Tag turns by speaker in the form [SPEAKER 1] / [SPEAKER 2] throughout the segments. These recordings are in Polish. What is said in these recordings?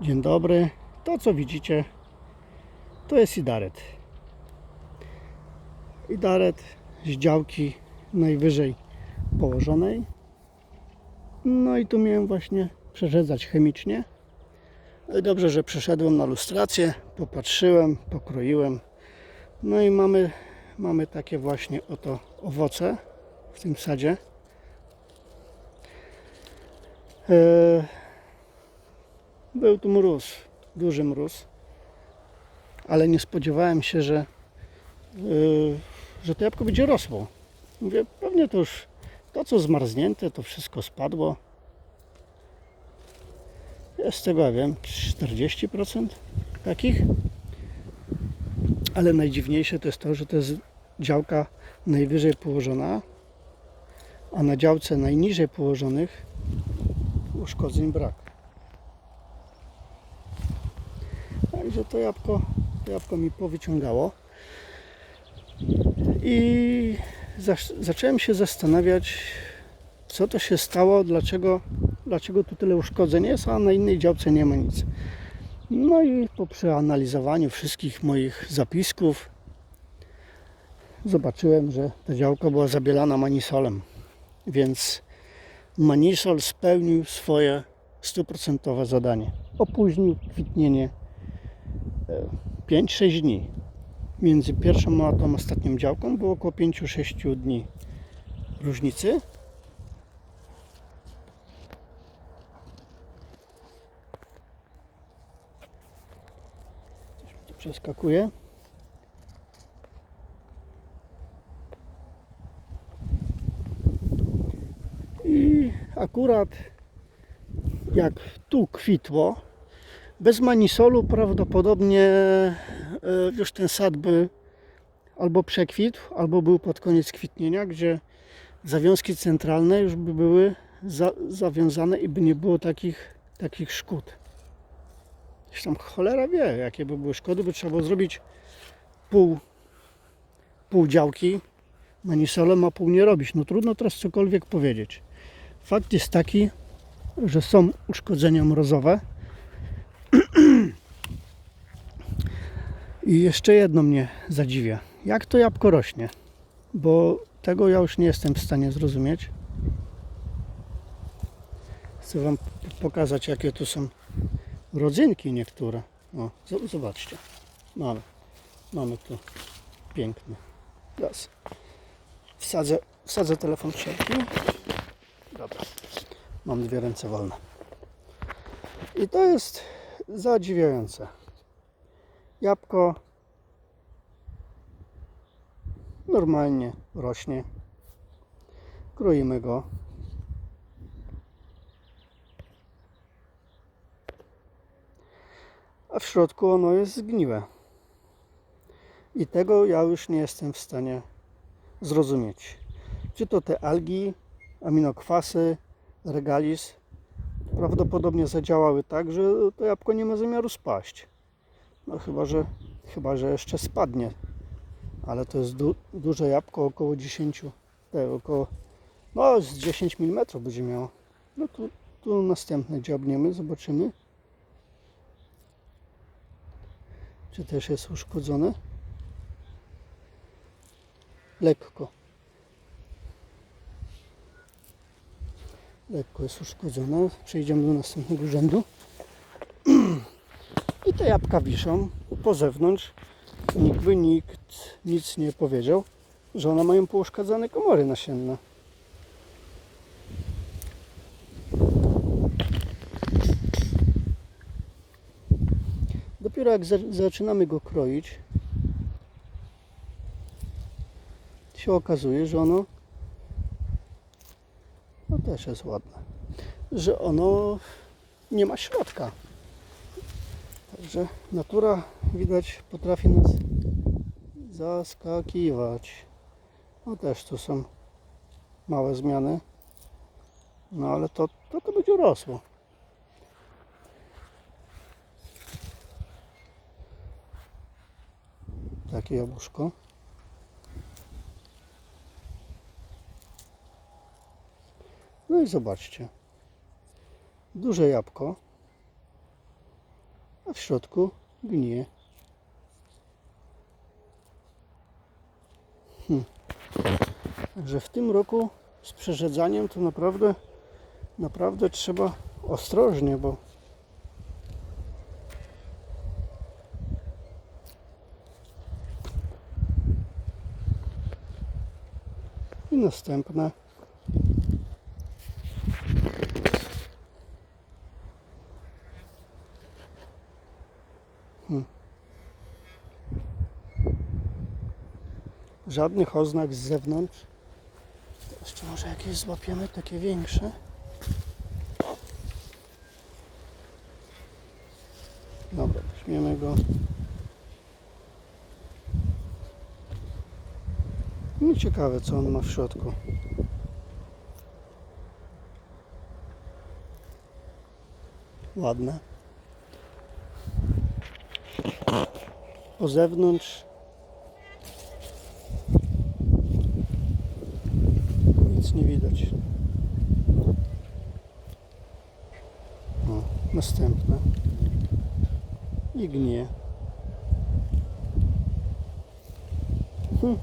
[SPEAKER 1] Dzień dobry. To co widzicie to jest idaret. Idaret z działki najwyżej położonej. No i tu miałem właśnie przerzedzać chemicznie. No i dobrze, że przeszedłem na lustrację, popatrzyłem, pokroiłem. No i mamy, mamy takie właśnie oto owoce w tym sadzie. Eee, był tu mróz, duży mróz, ale nie spodziewałem się, że, yy, że to jabłko będzie rosło. Mówię, pewnie to już to, co zmarznięte, to wszystko spadło. Jest tego, ja wiem, 40% takich. Ale najdziwniejsze to jest to, że to jest działka najwyżej położona, a na działce najniżej położonych uszkodzeń brak. Także to jabłko, to jabłko mi powyciągało. I zac- zacząłem się zastanawiać, co to się stało, dlaczego, dlaczego tu tyle uszkodzeń jest, a na innej działce nie ma nic. No i po przeanalizowaniu wszystkich moich zapisków zobaczyłem, że ta działka była zabielana manisolem. Więc manisol spełnił swoje stuprocentowe zadanie. Opóźnił kwitnienie 5-6 dni. Między pierwszą a tą ostatnią działką było około 5-6 dni różnicy. Przeskakuje. I akurat jak tu kwitło, bez manisolu prawdopodobnie e, już ten sad by albo przekwitł, albo był pod koniec kwitnienia, gdzie zawiązki centralne już by były za, zawiązane i by nie było takich, takich szkód. Gdzieś tam cholera wie, jakie by były szkody, by trzeba było zrobić pół, pół działki manisolem, a pół nie robić. No trudno teraz cokolwiek powiedzieć. Fakt jest taki, że są uszkodzenia mrozowe. I jeszcze jedno mnie zadziwia. Jak to jabłko rośnie? Bo tego ja już nie jestem w stanie zrozumieć. Chcę Wam pokazać, jakie tu są rodzynki niektóre. O, zobaczcie. Mamy. Mamy tu piękny. Teraz wsadzę, wsadzę telefon w. Dobra. Mam dwie ręce wolne. I to jest zadziwiające. Jabłko normalnie rośnie. Kroimy go. A w środku ono jest zgniłe. I tego ja już nie jestem w stanie zrozumieć. Czy to te algi, aminokwasy, regalis prawdopodobnie zadziałały tak, że to jabłko nie ma zamiaru spaść. No chyba, że, chyba, że jeszcze spadnie. Ale to jest du, duże jabłko, około 10, te, około, no z 10 mm będzie miało. No tu, tu następne dziabniemy, zobaczymy. Czy też jest uszkodzone? Lekko. lekko jest uszkodzona. Przejdziemy do następnego rzędu. I te jabłka wiszą po zewnątrz. Nikt by nikt nic nie powiedział, że one mają pouszkadzane komory nasienne. Dopiero jak za- zaczynamy go kroić, się okazuje, że ono no też jest ładne. Że ono nie ma środka. Także natura widać potrafi nas zaskakiwać. No też tu są małe zmiany. No ale to, to, to będzie rosło. Takie jabłuszko. No i zobaczcie. Duże jabłko. A w środku gnije. Hmm. Także w tym roku z przerzedzaniem to naprawdę, naprawdę trzeba ostrożnie, bo i następne. Żadnych oznak z zewnątrz. Jeszcze może jakieś złapiemy, takie większe. Dobra, weźmiemy go. No ciekawe co on ma w środku. Ładne. Po zewnątrz nic nie widać. O, następne. I gnie. Hmm.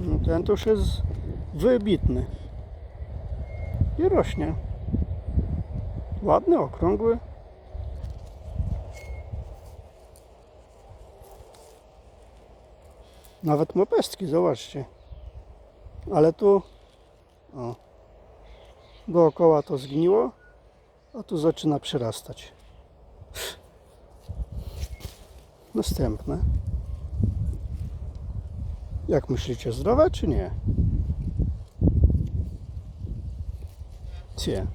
[SPEAKER 1] No ten to już jest wybitny. I rośnie. Ładny, okrągły. Nawet ma pestki, zobaczcie. Ale tu o, dookoła to zgniło, a tu zaczyna przyrastać. Następne. Jak myślicie, zdrowe czy nie? Cie.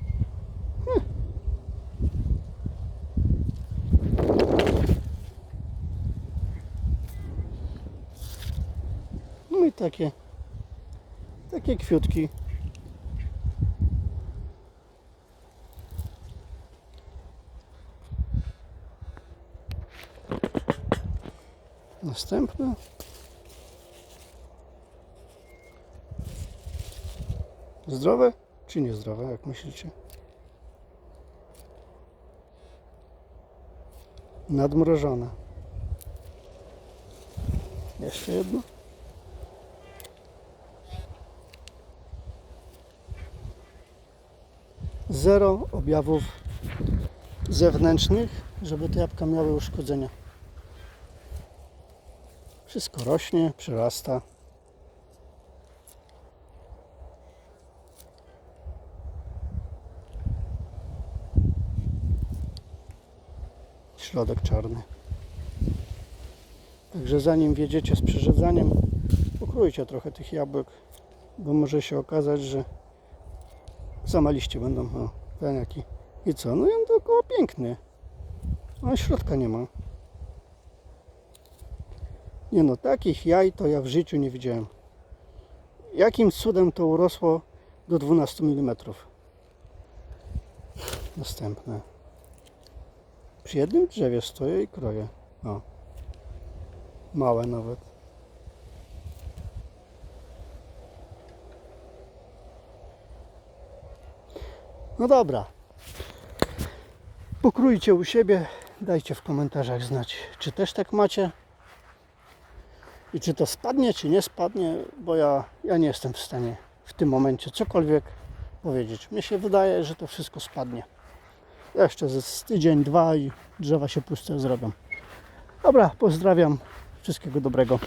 [SPEAKER 1] No i takie, takie kwiutki. Następne. Zdrowe czy niezdrowe, jak myślicie? Nadmrożone. Jeszcze jedno. Zero objawów zewnętrznych, żeby te jabłka miały uszkodzenia. Wszystko rośnie, przyrasta. Środek czarny. Także zanim wjedziecie z przerzedzaniem, pokrójcie trochę tych jabłek, bo może się okazać, że same liście będą. O, ten. I co? No i on dookoła piękny. A środka nie ma. Nie no, takich jaj to ja w życiu nie widziałem. Jakim cudem to urosło do 12 mm? Następne. Przy jednym drzewie stoję i kroję. O. Małe nawet. No dobra. Pokrójcie u siebie. Dajcie w komentarzach znać, czy też tak macie. I czy to spadnie, czy nie spadnie, bo ja, ja nie jestem w stanie w tym momencie cokolwiek powiedzieć. Mnie się wydaje, że to wszystko spadnie. Jeszcze ze z tydzień, dwa i drzewa się puste zrobią. Dobra, pozdrawiam. Wszystkiego dobrego.